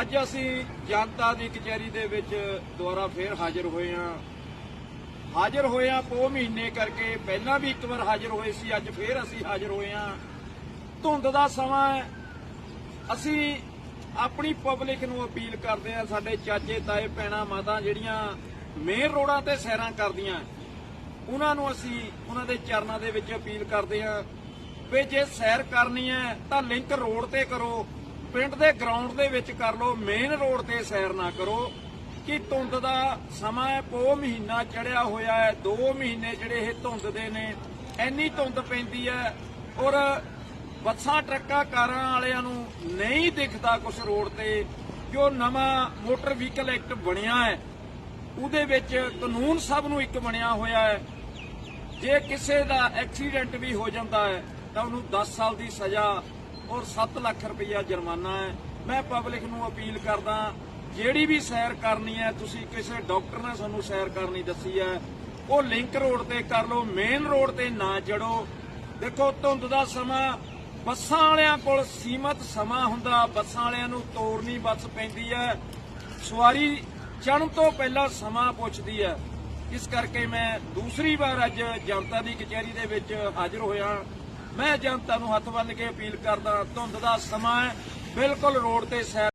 ਅੱਜ ਅਸੀਂ ਜਨਤਾ ਦੀ ਕਚਹਿਰੀ ਦੇ ਵਿੱਚ ਦੁਬਾਰਾ ਫੇਰ ਹਾਜ਼ਰ ਹੋਏ ਹਾਂ। ਹਾਜ਼ਰ ਹੋਏ ਹਾਂ ਪੋ ਮਹੀਨੇ ਕਰਕੇ, ਪਹਿਲਾਂ ਵੀ ਇੱਕ ਵਾਰ ਹਾਜ਼ਰ ਹੋਏ ਸੀ, ਅੱਜ ਫੇਰ ਅਸੀਂ ਹਾਜ਼ਰ ਹੋਏ ਹਾਂ। ਧੁੰਦ ਦਾ ਸਮਾਂ ਹੈ। ਅਸੀਂ ਆਪਣੀ ਪਬਲਿਕ ਨੂੰ ਅਪੀਲ ਕਰਦੇ ਹਾਂ, ਸਾਡੇ ਚਾਚੇ, ਤਾਏ ਪੈਣਾ ਮਾਤਾ ਜਿਹੜੀਆਂ ਮੇਨ ਰੋਡਾਂ ਤੇ ਸੈਰਾਂ ਕਰਦੀਆਂ, ਉਹਨਾਂ ਨੂੰ ਅਸੀਂ ਉਹਨਾਂ ਦੇ ਚਰਨਾਂ ਦੇ ਵਿੱਚ ਅਪੀਲ ਕਰਦੇ ਹਾਂ ਵੀ ਜੇ ਸੈਰ ਕਰਨੀ ਹੈ ਤਾਂ ਲਿੰਕ ਰੋਡ ਤੇ ਕਰੋ ਪਿੰਡ ਦੇ ਗਰਾਊਂਡ ਦੇ ਵਿੱਚ ਕਰ ਲਓ ਮੇਨ ਰੋਡ ਤੇ ਸੈਰ ਨਾ ਕਰੋ, ਕਿ ਧੁੰਦ ਦਾ ਸਮਾਂ ਹੈ ਪੋ ਮਹੀਨਾ ਚੜਿਆ ਹੋਇਆ ਹੈ 2 ਮਹੀਨੇ ਜਿਹੜੇ ਇਹ ਧੁੰਦ ਦੇ ਨੇ, ਇੰਨੀ ਧੁੰਦ ਪੈਂਦੀ ਹੈ, ਔਰ ਬੱਸਾਂ, ਟਰੱਕਾਂ, ਕਾਰਾਂ ਵਾਲਿਆਂ ਨੂੰ ਨਹੀਂ ਦਿਖਦਾ ਕੁਝ ਰੋਡ ਤੇ ਜੋ ਨਵਾਂ ਮੋਟਰ ਵਹੀਕਲ ਐਕਟ ਬਣਿਆ ਹੈ। ਉਹਦੇ ਵਿੱਚ ਕਾਨੂੰਨ ਸਭ ਨੂੰ ਇੱਕ ਬਣਿਆ ਹੋਇਆ ਹੈ। ਜੇ ਕਿਸੇ ਦਾ ਐਕਸੀਡੈਂਟ ਵੀ ਹੋ ਜਾਂਦਾ ਹੈ, ਤਾਂ ਉਹਨੂੰ 10 ਸਾਲ ਦੀ ਸਜ਼ਾ ਔਰ 7 ਲੱਖ ਰੁਪਈਆ ਜੁਰਮਾਨਾ ਹੈ। ਮੈਂ ਪਬਲਿਕ ਨੂੰ ਅਪੀਲ ਕਰਦਾ, ਜਿਹੜੀ ਵੀ ਸੈਰ ਕਰਨੀ ਹੈ, ਤੁਸੀਂ ਕਿਸੇ ਡਾਕਟਰ ਨੇ ਸਾਨੂੰ ਸੈਰ ਕਰਨੀ ਦੱਸੀ ਹੈ, ਉਹ ਲਿੰਕ ਰੋਡ ਤੇ ਕਰ ਲਓ ਮੇਨ ਰੋਡ ਤੇ ਨਾ ਜੜੋ ਦੇਖੋ, ਧੁੰਦ ਦਾ ਸਮਾਂ, ਬੱਸਾਂ ਵਾਲਿਆਂ ਕੋਲ ਸੀਮਤ ਸਮਾਂ ਹੁੰਦਾ, ਬੱਸਾਂ ਵਾਲਿਆਂ ਨੂੰ ਤੋੜਨੀ ਬੱਸ ਪੈਂਦੀ ਹੈ। ਸਵਾਰੀ ਚੜਨ ਤੋਂ ਪਹਿਲਾਂ ਸਮਾਂ ਪੁੱਛਦੀ ਹੈ। ਇਸ ਕਰਕੇ ਮੈਂ ਦੂਸਰੀ ਵਾਰ ਅੱਜ ਜਨਤਾ ਦੀ ਕਚਹਿਰੀ ਦੇ ਵਿੱਚ ਹਾਜ਼ਰ ਹੋਇਆ। ਮੈਂ ਜਨਤਾ ਨੂੰ ਹੱਥ ਬੰਨ ਕੇ ਅਪੀਲ ਕਰਦਾ, ਧੁੰਦ ਦਾ ਸਮਾਂ ਹੈ, ਬਿਲਕੁਲ ਰੋਡ ਤੇ ਸੈਰ